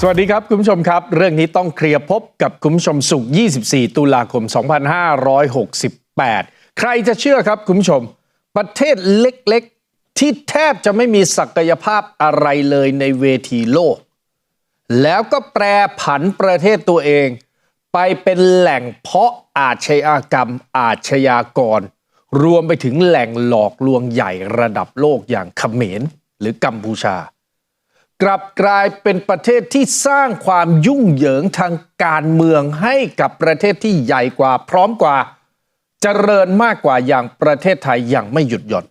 สวัสดีครับ คุณผู้ชมครับ เรื่องนี้ต้องเคลียร์พบกับคุณผู้ชมสุข 24 ตุลาคม 2568 ใครจะเชื่อครับ คุณผู้ชม ประเทศเล็กๆ ที่แทบจะไม่มีศักยภาพอะไรเลยในเวทีโลก แล้วก็แปรผันประเทศตัวเอง ไปเป็นแหล่งเพาะอาชญากรรม อาชญากร รวมไปถึงแหล่งหลอกลวงใหญ่ระดับโลกอย่างเขมรหรือกัมพูชา กลับกลายเป็นประเทศที่สร้างความยุ่งเหยิงทางการเมืองให้กับประเทศที่ใหญ่กว่าพร้อมกว่าเจริญมากกว่าอย่างประเทศไทยอย่างไม่หยุดหย่อน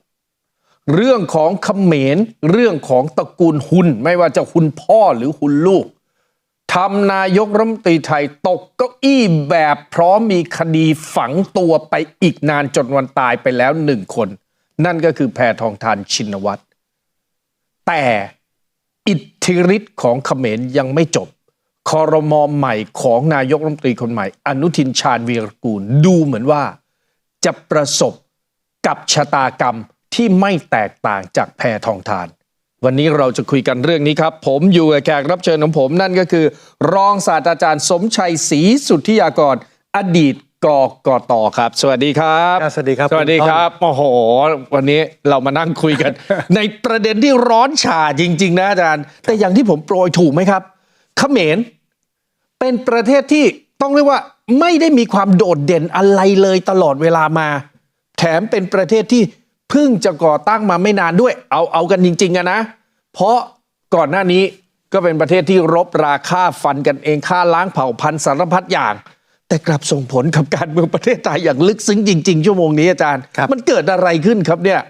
เรื่องของเขมรเรื่องของตระกูลหุนไม่ว่าจะหุนพ่อหรือหุนลูกทำนายกรัฐมนตรีไทยตกเก้าอี้แบบพร้อมมีคดีฝังตัวไปอีกนานจนวันตายไปแล้วหนึ่งคน นั่นก็คือแพทองทานชินวัตรแต่ อิทธิฤทธิ์ของเขมรยังไม่จบคอรมอใหม่ของนายกรัฐมนตรีคนใหม่ อนุทินชาญวีรกูลดูเหมือนว่า จะประสบกับชะตากรรมที่ไม่แตกต่างจากแพทองทาน วันนี้เราจะคุยกันเรื่องนี้ครับ ผมอยู่กับแขกรับเชิญของผมนั่นก็คือ รองศาสตราจารย์สมชัยศรีสุทธิยากร อดีต กกตครับสวัสดีครับครับ สวัสดีครับ สวัสดีคุณต้นครับ โอ้โห วันนี้เรามานั่งคุยกัน ในประเด็นที่ร้อนฉ่าจริง ๆ นะอาจารย์ แต่อย่างที่ผมโปรยถูกไหมครับเขมรเป็นประเทศที่ต้องเรียกว่าไม่ได้มีความโดดเด่นอะไรเลยตลอดเวลามา แถมเป็นประเทศที่เพิ่งจะก่อตั้งมาไม่นานด้วย เอาเอากันจริงๆอะนะ เพราะก่อนหน้านี้ก็เป็นประเทศที่รบราฆ่าฟันกันเองฆ่าล้างเผ่าพันธุ์สารพัดอย่าง แต่กลับส่งผลกับการเมืองประเทศไทยอย่างลึกซึ้งจริง ๆ ชั่วโมงนี้อาจารย์ครับมันเกิดอะไรขึ้นครับเนี่ย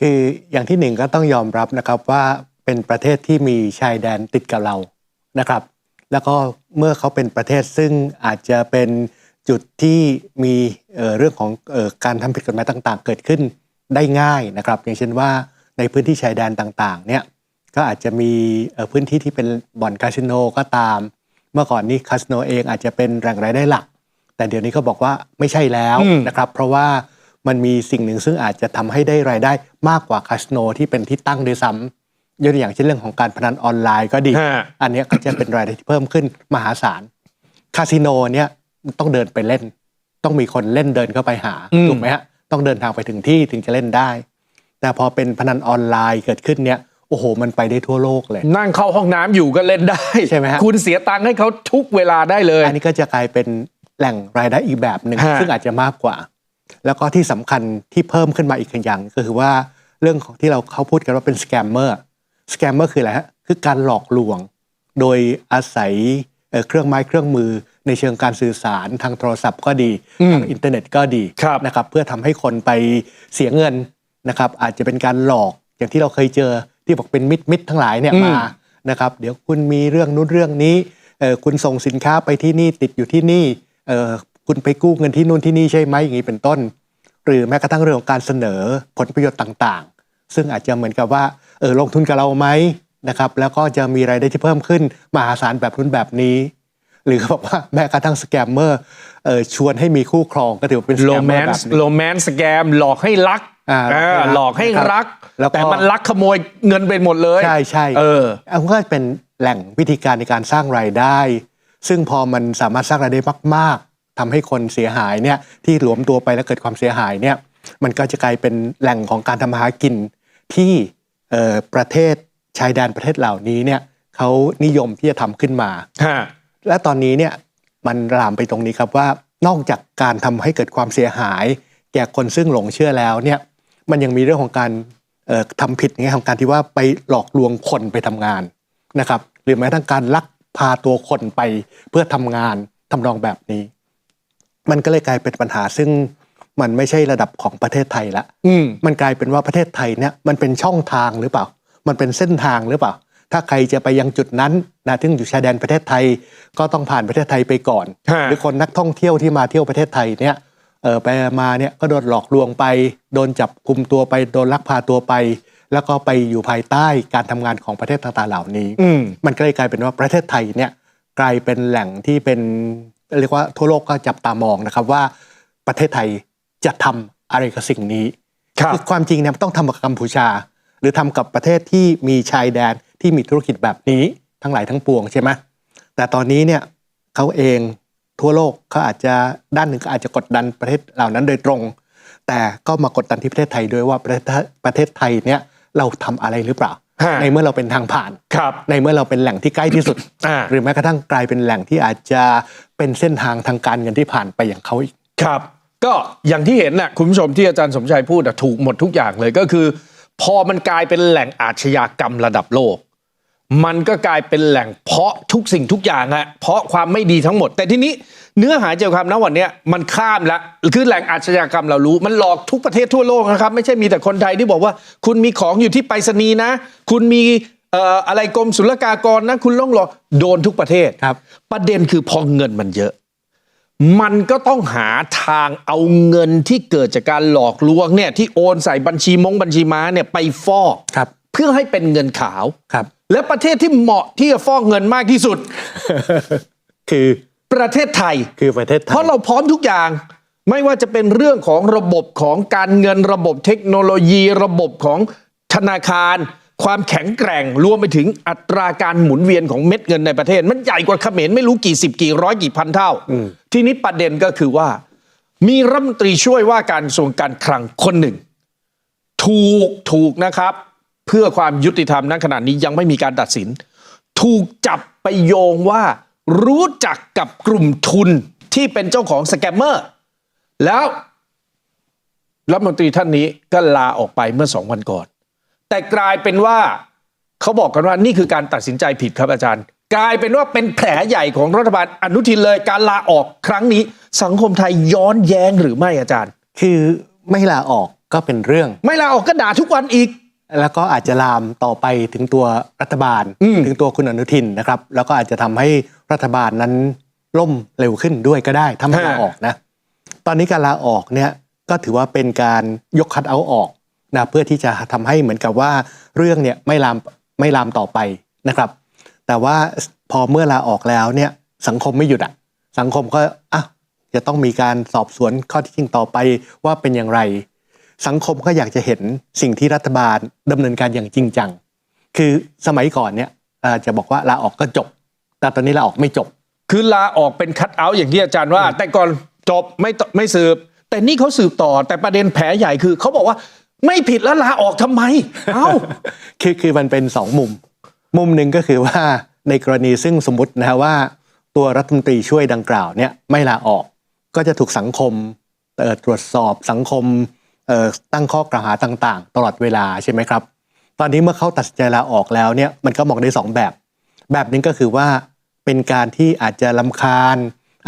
คืออย่างที่หนึ่งก็ต้องยอมรับนะครับว่าเป็นประเทศที่มีชายแดนติดกับเรานะครับ แล้วก็เมื่อเขาเป็นประเทศซึ่งอาจจะเป็นจุดที่มีเอ่อเรื่องของเอ่อการทำผิดกฎหมายต่าง ๆ เกิดขึ้นได้ง่ายนะครับ อย่างเช่นว่าในพื้นที่ชายแดนต่างๆเนี่ยก็อาจจะมีเอ่อพื้นที่ที่เป็นบ่อนคาสิโนก็ตาม เมื่อก่อนนี้คาสิโนเองอาจจะเป็นแหล่งรายได้หลัก แต่เดี๋ยวนี้เขาบอกว่าไม่ใช่แล้วอืมนะครับ เพราะว่ามันมีสิ่งหนึ่งซึ่งอาจจะทำให้ได้รายได้มากกว่าคาสิโนที่เป็นที่ตั้งด้วยซ้ำยกตัวอย่างเช่นเรื่องของการพนันออนไลน์ก็ดีฮะอันเนี้ยก็จะเป็นรายได้ที่เพิ่มขึ้นมหาศาล คาสิโนเนี่ยต้องเดินไปเล่น ต้องมีคนเล่นเดินเข้าไปหาอืมถูกไหมฮะต้องเดินทางไปถึงที่ถึงจะเล่นได้ แต่พอเป็นพนันออนไลน์เกิดขึ้นเนี่ยโอ้โห มันไปได้ทั่วโลกเลย นั่งเข้าห้องน้ำอยู่ก็เล่นได้ใช่ไหมฮะคุณเสียตังค์ให้เขาทุกเวลาได้เลย อันนี้ก็จะกลายเป็น แหล่งรายได้อีกแบบหนึ่งฮะ ซึ่งอาจจะมากกว่า แล้วก็ที่สำคัญที่เพิ่มขึ้นมาอีกอย่างก็คือว่าเรื่องของที่เราเขาพูดกันว่าเป็นสแกมเมอร์สแกมเมอร์คืออะไรฮะคือการหลอกลวง โดยอาศัยเอ่อเครื่องไม้เครื่องมือในเชิงการสื่อสารทางโทรศัพท์ก็ดีอืมทางอินเทอร์เน็ตก็ดีครับ นะครับเพื่อทำให้คนไปเสียเงินนะครับอาจจะเป็นการหลอกอย่างที่เราเคยเจอที่บอกเป็นมิตรมิตรทั้งหลายเนี่ยอืม มานะครับเดี๋ยวคุณมีเรื่องนู้นเรื่องนี้เอ่อคุณส่งสินค้าไปที่นี่ติดอยู่ที่นี่เอ่อ คุณไปกู้เงินที่นู่นที่นี่ใช่ไหมอย่างนี้เป็นต้น หรือแม้กระทั่งเรื่องของการเสนอผลประโยชน์ต่างๆ ซึ่งอาจจะเหมือนกับว่าเออลงทุนกับเราไหมนะครับ แล้วก็จะมีรายได้ที่เพิ่มขึ้นมหาศาลแบบนู้นแบบนี้ หรือเขาบอกว่าแม้กระทั่งสแกมเมอร์เออชวนให้มีคู่ครองก็ถือว่าเป็นสโรแกมแมเมอร์นแบบส์นี้โรแมนส์สแกมหลอกให้รักอ่าอ่าหลอกให้นะครับรักแล้วก็แต่มันลักขโมยเงินไปหมดเลย ใช่ใช่เอออันก็เป็นแหล่งวิธีการในการสร้างรายได้ ซึ่งพอมันสามารถสร้างรายได้มาก ๆทำให้คนเสียหายเนี่ยที่หลวมตัวไปแล้วเกิดความเสียหายเนี่ยมันก็จะกลายเป็นแหล่งของการทำมาหากินที่เอ่อประเทศชายแดนประเทศเหล่านี้เนี่ยเขานิยมที่จะทำขึ้นมาฮะและตอนนี้เนี่ยมันลามไปตรงนี้ครับว่านอกจากการทำให้เกิดความเสียหาย แก่คนซึ่งหลงเชื่อแล้วเนี่ยมันยังมีเรื่องของการเอ่อทำผิดในแง่ของการที่ว่าไปหลอกลวงคนไปทำงานนะครับหรือแม้กระทั่งการลัก พาตัวคนไปเพื่อทำงานทำนองแบบนี้ มันก็เลยกลายเป็นปัญหาซึ่งมันไม่ใช่ระดับของประเทศไทยละอืมมันกลายเป็นว่าประเทศไทยเนี่ยมันเป็นช่องทางหรือเปล่า มันเป็นเส้นทางหรือเปล่า ถ้าใครจะไปยังจุดนั้นนะซึ่งอยู่ชายแดนประเทศไทย ก็ต้องผ่านประเทศไทยไปก่อนฮะหรือคนนักท่องเที่ยวที่มาเที่ยวประเทศไทยเนี่ยเออไปมาเนี่ยก็โดนหลอกลวงไป โดนจับคุมตัวไป โดนลักพาตัวไป แล้วก็ไปอยู่ภายใต้การทำงานของประเทศต่างๆเหล่านี้อืมมันก็เลยกลายเป็นว่าประเทศไทยเนี่ยกลายเป็นแหล่งที่เป็นเรียกว่าทั่วโลกก็จับตามองนะครับว่าประเทศไทยจะทำอะไรกับสิ่งนี้ครับอความจริงเนี่ยมันต้องทำกับกัมพูชา หรือทำกับประเทศที่มีชายแดนที่มีธุรกิจแบบนี้ทั้งหลายทั้งปวงใช่ไหมแต่ตอนนี้เนี่ยเขาเองทั่วโลกเขาอาจจะด้านหนึ่งก็อาจจะกดดันประเทศเหล่านั้นโดยตรง แต่ก็มากดดันที่ประเทศไทยด้วยว่าประเทศประเทศไทยเนี่ย เราทำอะไรหรือเปล่าฮะในเมื่อเราเป็นทางผ่านครับในเมื่อเราเป็นแหล่งที่ใกล้ที่สุดอ่าหรือแม้กระทั่งกลายเป็นแหล่งที่อาจจะเป็นเส้นทางทางการเงินที่ผ่านไปอย่างเขาอีกครับ ก็อย่างที่เห็นน่ะคุณผู้ชมที่อาจารย์สมชัยพูดอะถูกหมดทุกอย่างเลยก็คือ พอมันกลายเป็นแหล่งอาชญากรรมระดับโลก มันก็กลายเป็นแหล่งเพาะทุกสิ่งทุกอย่างอะเพาะความไม่ดีทั้งหมด แต่ทีนี้เนื้อหาใจความนะวันเนี้ยมันข้ามละคือแหล่งอาชญากรรมเรารู้ มันหลอกทุกประเทศทั่วโลกนะครับ ไม่ใช่มีแต่คนไทยที่บอกว่า คุณมีของอยู่ที่ไปรษณีย์นะ คุณมีเอ่ออะไรกรมศุลกากรนะคุณล่องหลอกโดนทุกประเทศครับ ประเด็นคือพอเงินมันเยอะ มันก็ต้องหาทางเอาเงินที่เกิดจากการหลอกลวงเนี่ยที่โอนใส่บัญชีมงบัญชีม้าเนี่ยไปฟอกครับเพื่อให้เป็นเงินขาวครับ และประเทศที่เหมาะที่จะฟอกเงินมากที่สุด คือประเทศไทยคือประเทศไทย เพราะเราพร้อมทุกอย่าง ไม่ว่าจะเป็นเรื่องของระบบของการเงินระบบเทคโนโลยี ระบบของธนาคาร ความแข็งแกร่งรวมไปถึงอัตราการหมุนเวียนของเม็ดเงินในประเทศ มันใหญ่กว่าเขมรไม่รู้กี่สิบกี่ร้อยกี่พันเท่า ทีนี้ประเด็นก็คือว่า มีรัฐมนตรีช่วยว่าการกระทรวงการคลังคนหนึ่ง ถูกถูกนะครับเพื่อความยุติธรรมณขณะนี้ยังไม่มีการตัดสิน ถูกจับไปโยงว่ารู้จักกับกลุ่มทุนที่เป็นเจ้าของสแกมเมอร์ แล้วรัฐมนตรีท่านนี้ก็ลาออกไปเมื่อสองวันก่อน แต่กลายเป็นว่าเขาบอกกันว่านี่คือการตัดสินใจผิดครับอาจารย์ กลายเป็นว่าเป็นแผลใหญ่ของรัฐบาลอนุทินเลยการลาออกครั้งนี้ สังคมไทยย้อนแย้งหรือไม่อาจารย์ คือไม่ลาออกก็เป็นเรื่อง ไม่ลาออกก็ด่าทุกวันอีก แล้วก็อาจจะลามต่อไปถึงตัวรัฐบาลอืมถึงตัวคุณอนุทินนะครับ แล้วก็อาจจะทำให้รัฐบาลนั้นล่มเร็วขึ้นด้วยก็ได้ถ้าไม่ลาออกนะ ตอนนี้การลาออกเนี่ยก็ถือว่าเป็นการยกคัดเอาท์ออกนะเพื่อที่จะทำให้เหมือนกับว่าเรื่องเนี่ยไม่ลามไม่ลามต่อไปนะครับ แต่ว่าพอเมื่อลาออกแล้วเนี่ยสังคมไม่หยุดอะสังคมก็อะจะต้องมีการสอบสวนข้อเที่จริงต่อไปว่าเป็นอย่างไร สังคมก็อยากจะเห็นสิ่งที่รัฐบาลดำเนินการอย่างจริงจัง คือสมัยก่อนเนี่ยเอ่อจะบอกว่าลาออกก็จบ แต่ตอนนี้ลาออกไม่จบ คือลาออกเป็นคัดเอาท์อย่างที่อาจารย์ว่า แต่ก่อนจบไม่ตไม่สืบ แต่นี่เขาสืบต่อแต่ประเด็นแผลใหญ่คือเขาบอกว่าไม่ผิดแล้วลาออกทำไม เอ้า คือคือมันเป็นสองมุม มุมหนึ่งก็คือว่าในกรณีซึ่งสมมตินะฮะว่า ตัวรัฐมนตรีช่วยดังกล่าวเนี่ยไม่ลาออก ก็จะถูกสังคมเอ่อตรวจสอบสังคมเอ่อ ตั้งข้อกล่าวหาต่างๆ ตลอดเวลาใช่ไหมครับ ตอนนี้เมื่อเขาตัดสินใจลาออกแล้วเนี่ยมันก็มองได้สองแบบ แบบหนึงก็คือว่าเป็นการที่อาจจะลำคาญ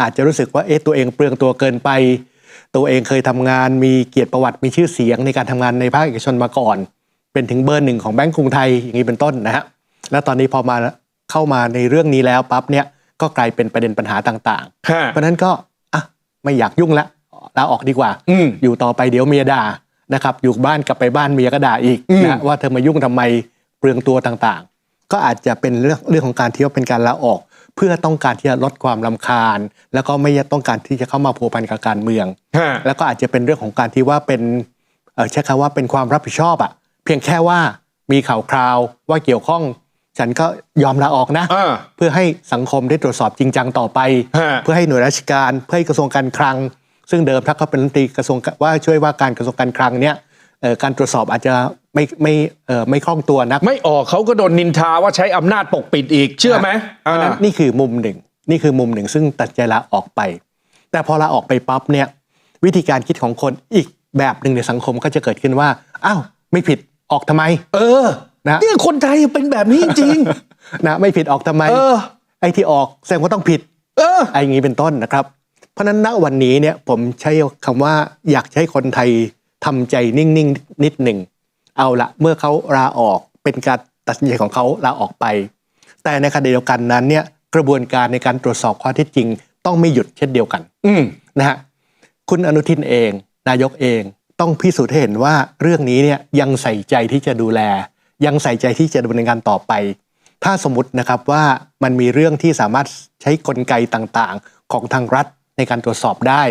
อาจจะรู้สึกว่าเอ๊ะตัวเองเปลืองตัวเกินไป ตัวเองเคยทำงานมีเกียรติประวัติมีชื่อเสียงในการทำงานในภาคเอกชนมาก่อน เป็นถึงเบอร์หนึ่งของแบงก์กรุงไทยอย่างนี้เป็นต้นนะฮะแล้วตอนนี้พอมาเข้ามาในเรื่องนี้แล้วปั๊บเนี่ยก็กลายเป็นประเด็นปัญหาต่างฮะๆเพราะฉะนั้นก็อะไม่อยากยุ่งละ ลาออกดีกว่าอืมอยู่ต่อไปเดี๋ยวเมียด่านะครับอยู่บ้านกลับไปบ้านเมียก็ด่าอีกอืมนะว่าเธอมายุ่งทำไมเปลืองตัวต่างๆ ก็อาจจะเป็นเรื่องเรื่องของการที่ว่าเป็นการลาออก เพื่อต้องการที่จะลดความลำคาญ แล้วก็ไม่ต้องการที่จะเข้ามาพัวพันกับการเมืองฮะแล้วก็อาจจะเป็นเรื่องของการที่ว่าเป็นเอ่อใช้คำว่าเป็นความรับผิดชอบอะเพียงแค่ว่ามีข่าวคราวว่าเกี่ยวข้องฉันก็ยอมลาออกนะอ่าเพื่อให้สังคมได้ตรวจสอบจริงจังต่อไปฮะเพื่อให้หน่วยราชการ เพื่อให้กระทรวงการคลัง ซึ่งเดิมถ้าเขาเป็นรัฐมนตรีกระทรวงว่าช่วยว่าการกระทรวงการคลังเนี่ยเอ่อการตรวจสอบอาจจะไม่ไม่เอ่อไม่คล่องตัวนักไม่ออกเขาก็โดนนินทาว่าใช้อำนาจปกปิดอีกเชื่อไหมเพราะฉะนั้นอ่านี่คือมุมหนึ่ง นี่คือมุมหนึ่ง ซึ่งตัดใจลาออกไป แต่พอลาออกไปปั๊บเนี่ยวิธีการคิดของคนอีกแบบหนึ่งในสังคมก็จะเกิดขึ้นว่าอ้าวไม่ผิดออกทำไม เออนะเนี่ยคนไทยเป็นแบบนี้จริงนะไม่ผิดออกทำไมๆเออไอ้ที่ออกแสดงว่าต้องผิด เออไอ้อย่างนี้เป็นต้นนะครับ เพราะฉะนั้นณวันนี้เนี่ยผมใช้คำว่าอยากให้คนไทยทำใจนิ่งๆนนิดหนึ่ง เอาละเมื่อเขาลาออกเป็นการตัดสินใจของเขาลาออกไป แต่ในขณะเดียวกันนั้นเนี่ยกระบวนการในการตรวจสอบข้อเท็จจริง ต้องไม่หยุดเช่นเดียวกันอืมนะฮะคุณอนุทินเอง นายกเองต้องพิสูจน์ให้เห็นว่าเรื่องนี้เนี่ยยังใส่ใจที่จะดูแล ยังใส่ใจที่จะดำเนินการต่อไป ถ้าสมมตินะครับว่ามันมีเรื่องที่สามารถใช้กลไกต่างๆ ของทางรัฐ ในการตรวจสอบได้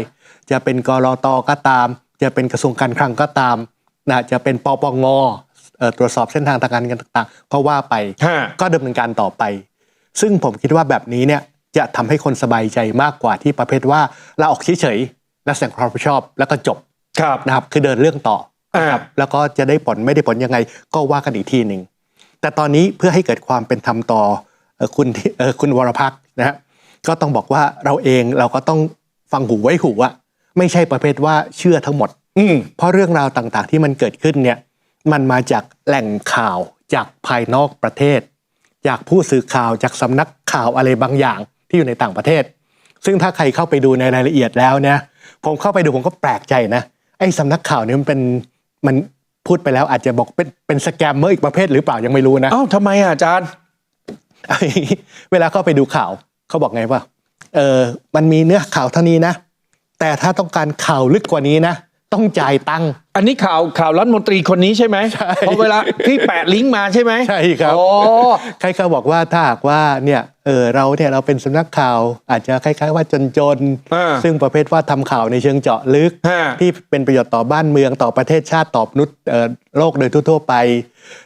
จะเป็นกรอตก็ตาม จะเป็นกระทรวงการคลังก็ตามนะจะเป็นปปงเอ่อตรวจสอบเส้นทางทางการเงินต่างๆ ก็ว่าไปฮะก็ดำเนินการต่อไป ซึ่งผมคิดว่าแบบนี้เนี่ยจะทำให้คนสบายใจมากกว่าที่ประเภทว่าลาออกเฉยๆและแสดงความรับผิดชอบแล้วก็จบครับนะครับคือเดินเรื่องต่อนะครับอ่าแล้วก็จะได้ผลไม่ได้ผลยังไง ก็ว่ากันอีกทีหนึ่งแต่ตอนนี้เพื่อให้เกิดความเป็นธรรมต่อเอ่อคุณที่เอ่อคุณวรพักษ์นะฮะ ก็ต้องบอกว่าเราเองเราก็ต้องฟังหูไว้หูอะไม่ใช่ประเภทว่าเชื่อทั้งหมด อืมเพราะเรื่องราวต่างๆ ที่มันเกิดขึ้นเนี่ย มันมาจากแหล่งข่าวจากภายนอกประเทศ จากผู้สื่อข่าวจากสำนักข่าวอะไรบางอย่างที่อยู่ในต่างประเทศ ซึ่งถ้าใครเข้าไปดูในรายละเอียดแล้วเนี่ยผมเข้าไปดูผมก็แปลกใจนะไอ้สำนักข่าวเนี่ยมันเป็นมันพูดไปแล้วอาจจะบอกเป็นเป็นสแกมเมอร์อีกประเภทหรือเปล่ายังไม่รู้นะเอ้าทำไมอะอาจารย์ เวลาเข้าไปดูข่าว เขาบอกไงว่าเออมันมีเนื้อข่าวเท่านี้นะ แต่ถ้าต้องการข่าวลึกกว่านี้นะ ต้องจ่ายตังค์อันนี้ข่าวข่าวรัฐมนตรีคนนี้ใช่ไหมใช่เพราะเวลาพี่แปะลิงก์มาใช่ไหมใช่ครับ โอ้ใครเขาบอกว่าถ้าหากว่าเนี่ยเออเราเนี่ยเราเป็นสำนักข่าวอาจจะคล้าย ๆ ว่าจนอ่าๆซึ่งประเภทว่าทำข่าวในเชิงเจาะลึก ฮะ ที่เป็นประโยชน์ต่อบ้านเมืองต่อประเทศชาติต่อมนุษย์เอ่อโลกโดยทั่วๆไป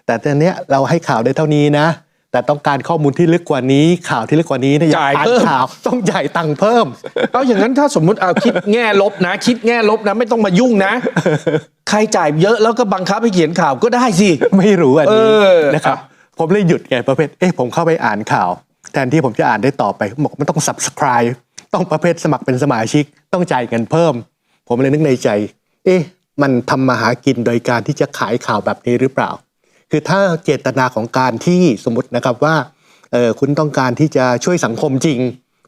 แต่ตอนเนี้ยเราให้ข่าวได้เท่านี้นะ แต่ต้องการข้อมูลที่ลึกกว่านี้ ข่าวที่ลึกกว่านี้เนี่ยอยากจ่ายอ่านเพิ่ม ข่าวต้องจ่ายตังค์เพิ่ม เอาอย่างนั้นถ้าสมมุติเอาคิดแง่ลบนะ คิดแง่ลบนะ ไม่ต้องมายุ่งนะ ใครจ่ายเยอะแล้วก็บังคับให้เขียนข่าวก็ได้สิ ไม่รู้อันนี้เออนะครับอะผมเลยหยุดไงประเภทเอ๊ะผมเข้าไปอ่านข่าว แทนที่ผมจะอ่านได้ต่อไปบอกมันต้อง subscribe ต้องประเภทสมัครเป็นสมาชิก ต้องจ่ายเงินเพิ่ม ผมเลยนึกในใจ เอ๊ะ มันทำมาหากินโดยการที่จะขายข่าวแบบนี้หรือเปล่า คือถ้าเจตนาของการที่สมมตินะครับว่าเออคุณต้องการที่จะช่วยสังคมจริง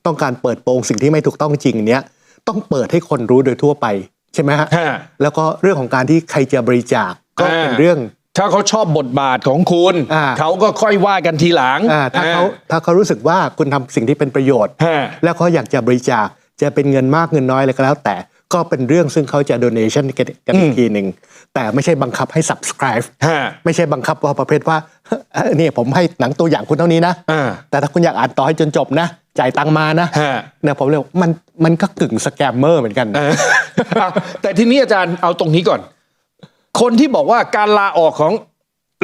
ต้องการเปิดโปงสิ่งที่ไม่ถูกต้องจริงเนี้ยต้องเปิดให้คนรู้โดยทั่วไปใช่ไหมฮะฮะแล้วก็เรื่องของการที่ใครจะบริจาคก็เป็นอ่าเรื่องถ้าเขาชอบบทบาทของคุณอ่าเขาก็ค่อยว่ากันทีหลังอ่าถ้าเขาถ้าเขารู้สึกว่าคุณทำสิ่งที่เป็นประโยชน์ฮะแล้วเขาอยากจะบริจาคจะเป็นเงินมากเงินน้อยอะไรก็แล้วแต่ ก็เป็นเรื่องซึ่งเขาจะ donation กันกันอีอืกมทีหนึ่ง แต่ไม่ใช่บังคับให้ subscribe ฮะไม่ใช่บังคับว่าประเภทว่าเอ้ยนี่ผมให้หนังตัวอย่างคุณเท่านี้นะอ่าแต่ถ้าคุณอยากอ่านต่อให้จนจบนะ จ่ายตังค์มานะฮะเนี่ยผมเลยบอกมันมันก็กึ่งสแกมเมอร์เหมือนกันเอออะแต่ทีนี้อาจารย์เอาตรงนี้ก่อน คนที่บอกว่าการลาออกของ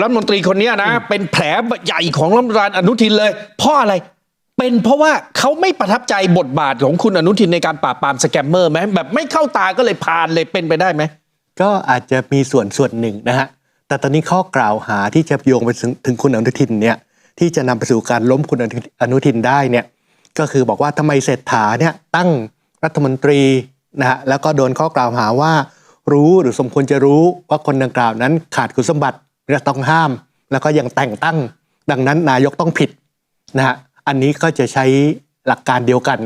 รัฐมนตรีคนเนี้ยนะ เป็นแผลใหญ่ของรัฐมนตรีอนุทินเลย เพราะอะไร เป็นเพราะว่าเขาไม่ประทับใจบทบาทของคุณอนุทินในการปราบปรามสแกมเมอร์ไหมแบบไม่เข้าตาก็เลยพานเลยเป็นไปได้ไหมก็อาจจะมีส่วนส่วนหนึ่งนะฮะแต่ตอนนี้ข้อกล่าวหาที่จะโยงไปถึงถงคุณอนุทินเนี่ยที่จะนำไปสู่การล้มคุณอนุทินได้เนี่ยก็คือบอกว่าทำไมเศรษฐาเนี่ยตั้งรัฐมนตรีนะฮะแล้วก็โดนข้อกล่าวหาว่า รู้หรือสมควรจะรู้ว่าคนดังกล่าวนั้นขาดคุณสมบัติและต้องห้าม แล้วก็ยังแต่งตั้ง ดังนั้นนายกต้องผิดนะฮะ อันนี้ก็จะใช้หลักการเดียวกัน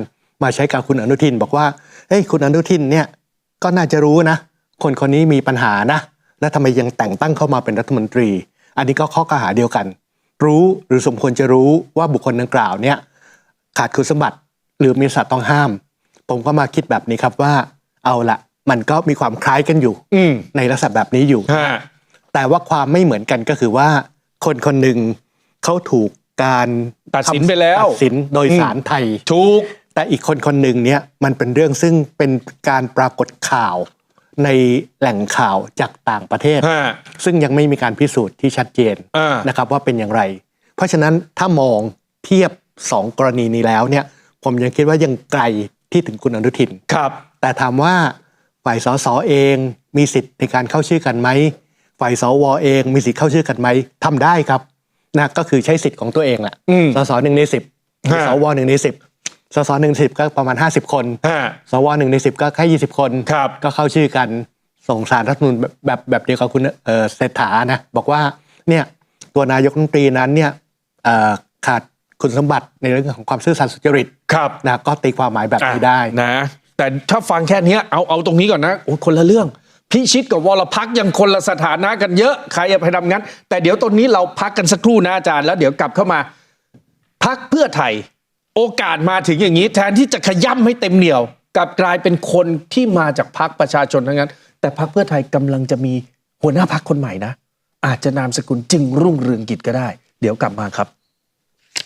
มาใช้กับคุณอนุทิน บอกว่าเฮ้ยคุณอนุทินเนี่ยก็น่าจะรู้นะ คนคนนี้มีปัญหานะ แล้วทำไมยังแต่งตั้งเข้ามาเป็นรัฐมนตรี อันนี้ก็ข้อกล่าวหาเดียวกัน รู้หรือสมควรจะรู้ว่าบุคคลดังกล่าวเนี่ยขาดคุณสมบัติหรือมีสัตว์ต้องห้าม ผมก็มาคิดแบบนี้ครับว่า เอาละมันก็มีความคล้ายกันอยู่อืมในลักษณะแบบนี้อยู่ฮะแต่ว่าความไม่เหมือนกันก็คือว่า คนคนหนึ่งเขาถูก การตัดสินไปแล้วตัดสินโดยอืมศาลไทยถูกแต่อีกคนคนหนึ่งเนี่ยมันเป็นเรื่องซึ่งเป็นการปรากฏข่าวในแหล่งข่าวจากต่างประเทศฮะซึ่งยังไม่มีการพิสูจน์ที่ชัดเจนอ่านนะครับว่าเป็นอย่างไร เพราะฉะนั้นถ้ามองเทียบสองกรณีนี้แล้วเนี่ย ผมยังคิดว่ายังไกลที่ถึงคุณอนุทินครับ แต่ถามว่าฝ่ายสสเองมีสิทธิ์ในการเข้าชื่อกันไหมฝ่ายสวเองมีสิทธิ์เข้าชื่อกันไหมทำได้ครับ นะก็คือใช้สิทธิ์ของตัวเองแหละอืม สสหนึ่งในสิบฮะ สวหนึ่งในสิบสสหนึ่งในสิบก็ประมาณ50คน ฮะ สวหนึ่งในสิบก็แค่ยี่สิบคน ครับ ก็เข้าชื่อกันส่งสารรัฐธรรมนูญแบบแบบแบบเดียวกับคุณเอ่อเศรษฐานะบอกว่าเนี่ยตัวนายกรัฐมนตรีนั้นเนี่ยเอ่อขาดคุณสมบัติในเรื่องของความซื่อสัตย์สุจริตครับนะก็ตีความหมายแบบนี้ได้นะ แต่ถ้าฟังแค่เนี้ยเอาเอาตรงนี้ก่อนนะโอ้คนละเรื่อง พิชิตกับวรพักยังคนละสถานะกันเยอะใครจะไปทำงั้น แต่เดี๋ยวตรงนี้เราพักกันสักครู่นะอาจารย์แล้วเดี๋ยวกลับเข้ามา พักเพื่อไทย โอกาสมาถึงอย่างนี้ แทนที่จะขย่ำให้เต็มเหนียวกลับกลายเป็นคนที่มาจากพักประชาชนทั้งนั้น แต่พักเพื่อไทยกำลังจะมีหัวหน้าพักคนใหม่นะ อาจจะนามสกุลจึงรุ่งเรืองกิจก็ได้ เดี๋ยวกลับมาครับ